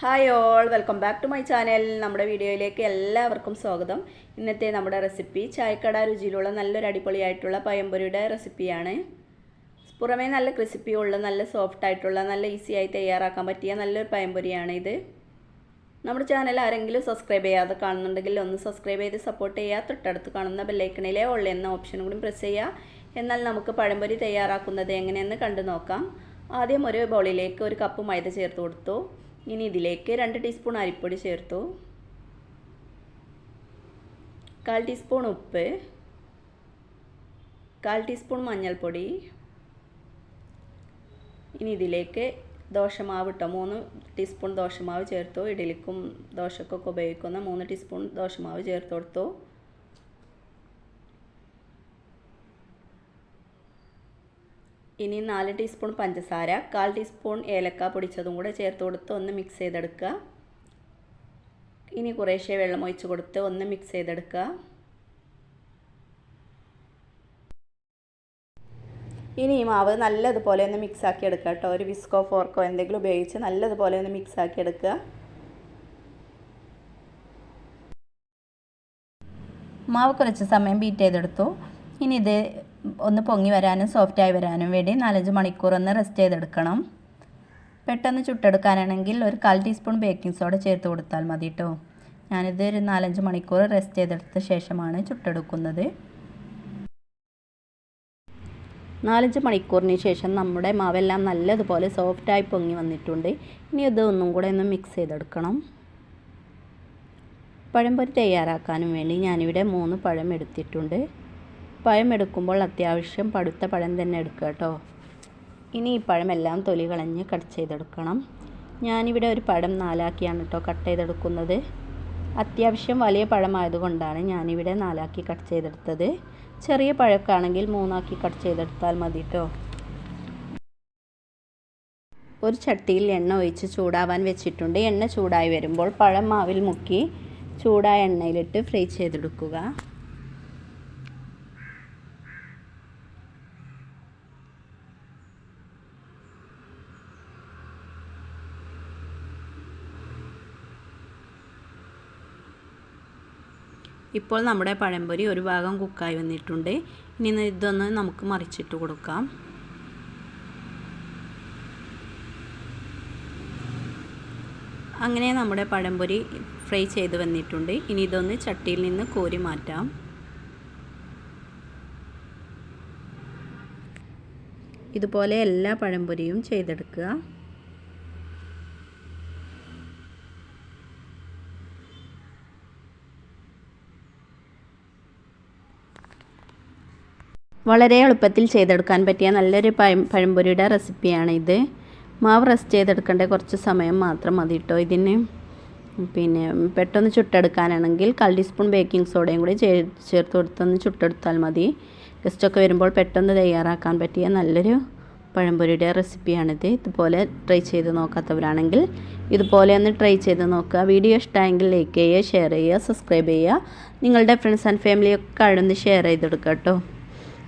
Hi all welcome back to my channel നമ്മുടെ വീഡിയോയിലേക്ക് എല്ലാവർക്കും സ്വാഗതം. ഇന്നത്തെ നമ്മുടെ റെസിപ്പി ചായക്കട രുചിയിലുള്ള നല്ലൊരു അടിപൊളിയായിട്ടുള്ള പയമ്പൊരിയുടെ റെസിപ്പിയാണ് പുറമേ നല്ല ക്രിസ്പി ഉള്ള നല്ല സോഫ്റ്റ് ആയിട്ടുള്ള നല്ല ഈസി ആയി തയ്യാറാക്കാൻ പറ്റിയ നല്ലൊരു പയമ്പൊരിയാണ് ഇത്. നമ്മുടെ ചാനൽ ആരെങ്കിലും സബ്സ്ക്രൈബ് ചെയ്യാതെ കാണുന്നുണ്ടെങ്കിൽ ഒന്ന് സബ്സ്ക്രൈബ് ചെയ്ത് സപ്പോർട്ട് ചെയ്യുക. തൊട്ടടുത്ത് കാണുന്ന ബെല്ലൈക്കണിലെ ഉള്ള എന്ന ഓപ്ഷനും കൂടി പ്രസ് ചെയ്യുക. എന്നാൽ നമുക്ക് പഴംപൊരി തയ്യാറാക്കുന്നത് എങ്ങനെയെന്ന് കണ്ടു നോക്കാം ആദ്യം ഒരു ബൗളിലേക്ക് ഒരു കപ്പ് മൈദ ചേർത്ത് കൊടുത്തു. ഇനി ഇതിലേക്ക് രണ്ട് ടീസ്പൂൺ അരിപ്പൊടി ചേർത്തു. കാൽ ടീസ്പൂൺ ഉപ്പ്. കാൽ ടീസ്പൂൺ മഞ്ഞൾപ്പൊടി. ഇനി ഇതിലേക്ക് ദോശമാവ് ഇട്ടോ മൂന്ന് ടീസ്പൂൺ ദോശമാവ് ചേർത്തു. ഇഡലിക്കും ദോശക്കൊക്കെ ഉപയോഗിക്കുന്ന മൂന്ന് ടീസ്പൂൺ ദോശമാവ് ചേർത്ത് കൊടുത്തു. ഇനി നാല് ടീസ്പൂൺ പഞ്ചസാര കാൽ ടീസ്പൂൺ ഏലക്ക പൊടിച്ചതും കൂടെ ചേർത്ത് കൊടുത്ത് ഒന്ന് മിക്സ് ചെയ്തെടുക്കുക. ഇനി കുറേശ്ശെ വെള്ളം ഒഴിച്ച് കൊടുത്ത് ഒന്ന് മിക്സ് ചെയ്തെടുക്കുക. ഇനി ഈ മാവ് നല്ലതുപോലെ ഒന്ന് മിക്സ് ആക്കി എടുക്കുക കേട്ടോ. ഒരു വിസ്കോ ഫോർക്കോ എന്തെങ്കിലും ഉപയോഗിച്ച് നല്ലതുപോലെ ഒന്ന് മിക്സ് ആക്കി എടുക്കുക. മാവ് കുറച്ച് സമയം ബീറ്റ് ചെയ്തെടുത്തു. ഇനി ഇത് ഒന്ന് പൊങ്ങി വരാനും സോഫ്റ്റായി വരാനും വേണ്ടി നാലഞ്ച് മണിക്കൂർ ഒന്ന് റെസ്റ്റ് ചെയ്തെടുക്കണം. പെട്ടെന്ന് ചുട്ടെടുക്കാനാണെങ്കിൽ ഒരു കാൽ ടീസ്പൂൺ ബേക്കിംഗ് സോഡ ചേർത്ത് കൊടുത്താൽ മതി കേട്ടോ ഞാനിത് ഒരു നാലഞ്ച് മണിക്കൂർ റെസ്റ്റ് ചെയ്തെടുത്ത ശേഷമാണ് ചുട്ടെടുക്കുന്നത്. നാലഞ്ച് മണിക്കൂറിന് ശേഷം നമ്മുടെ മാവെല്ലാം നല്ലതുപോലെ സോഫ്റ്റായി പൊങ്ങി വന്നിട്ടുണ്ട്. ഇനി ഇത് ഒന്നും കൂടെ ഒന്ന് മിക്സ് ചെയ്തെടുക്കണം. പഴംപൊരി തയ്യാറാക്കാനും വേണ്ടി ഞാനിവിടെ മൂന്ന് പഴം എടുത്തിട്ടുണ്ട്. പഴം എടുക്കുമ്പോൾ അത്യാവശ്യം പടുത്ത പഴം തന്നെ എടുക്കുക കേട്ടോ. ഇനി ഈ പഴമെല്ലാം തൊലി കളഞ്ഞ് കട്ട് ചെയ്തെടുക്കണം. ഞാനിവിടെ ഒരു പഴം നാലാക്കിയാണ് കേട്ടോ കട്ട് ചെയ്തെടുക്കുന്നത്. അത്യാവശ്യം വലിയ പഴമായതുകൊണ്ടാണ് ഞാനിവിടെ നാലാക്കി കട്ട് ചെയ്തെടുത്തത്. ചെറിയ പഴക്കാണെങ്കിൽ മൂന്നാക്കി കട്ട് ചെയ്തെടുത്താൽ മതി കേട്ടോ. ഒരു ചട്ടിയിൽ എണ്ണ ഒഴിച്ച് ചൂടാവാൻ വെച്ചിട്ടുണ്ട്. എണ്ണ ചൂടായി വരുമ്പോൾ പഴം മാവിൽ മുക്കി ചൂടായ എണ്ണയിലിട്ട് ഫ്രൈ ചെയ്തെടുക്കുക. ഇപ്പോൾ നമ്മുടെ പഴംപൊരി ഒരു ഭാഗം കുക്കായി വന്നിട്ടുണ്ട്. ഇനി ഇതൊന്ന് നമുക്ക് മറിച്ചിട്ട് കൊടുക്കാം. അങ്ങനെ നമ്മുടെ പഴംപൊരി ഫ്രൈ ചെയ്ത് വന്നിട്ടുണ്ട്. ഇനി ഇതൊന്ന് ചട്ടിയിൽ നിന്ന് കോരി മാറ്റാം. ഇതുപോലെ എല്ലാ പഴംപൊരിയും ചെയ്തെടുക്കുക. വളരെ എളുപ്പത്തിൽ ചെയ്തെടുക്കാൻ പറ്റിയ നല്ലൊരു പഴം പഴംപൊരിയുടെ റെസിപ്പിയാണ് ഇത്. മാവ് റെസ്റ്റ് ചെയ്തെടുക്കേണ്ട കുറച്ച് സമയം മാത്രം മതി കേട്ടോ ഇതിന്. പിന്നെ പെട്ടെന്ന് ചുട്ടെടുക്കാനാണെങ്കിൽ കാൽ ടീസ്പൂൺ ബേക്കിംഗ് സോഡയും കൂടി ചേ ചേർത്ത് കൊടുത്തൊന്ന് ചുട്ടെടുത്താൽ മതി. ഗസ്റ്റൊക്കെ വരുമ്പോൾ പെട്ടെന്ന് തയ്യാറാക്കാൻ പറ്റിയ നല്ലൊരു പഴംപൊരിയുടെ റെസിപ്പിയാണിത്. ഇതുപോലെ ട്രൈ ചെയ്ത് നോക്കാത്തവരാണെങ്കിൽ ഇതുപോലെ ഒന്ന് ട്രൈ ചെയ്ത് നോക്കുക. വീഡിയോ ഇഷ്ടമായെങ്കിൽ ലൈക്ക് ചെയ്യുക ഷെയർ ചെയ്യുക സബ്സ്ക്രൈബ് ചെയ്യുക. നിങ്ങളുടെ ഫ്രണ്ട്സ് ആൻഡ് ഫാമിലിയൊക്കെ കഴിഞ്ഞ് ഷെയർ ചെയ്തെടുക്കുക കേട്ടോ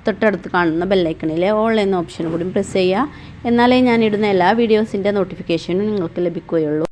തൊട്ടടുത്ത് കാണുന്ന ബെല്ലൈക്കണിലെ ഓൾ എന്ന ഓപ്ഷൻ കൂടി പ്രസ് ചെയ്യുക. എന്നാലേ ഞാൻ ഇടുന്ന എല്ലാ വീഡിയോസിന്റെ നോട്ടിഫിക്കേഷനും നിങ്ങൾക്ക് ലഭിക്കുകയുള്ളൂ.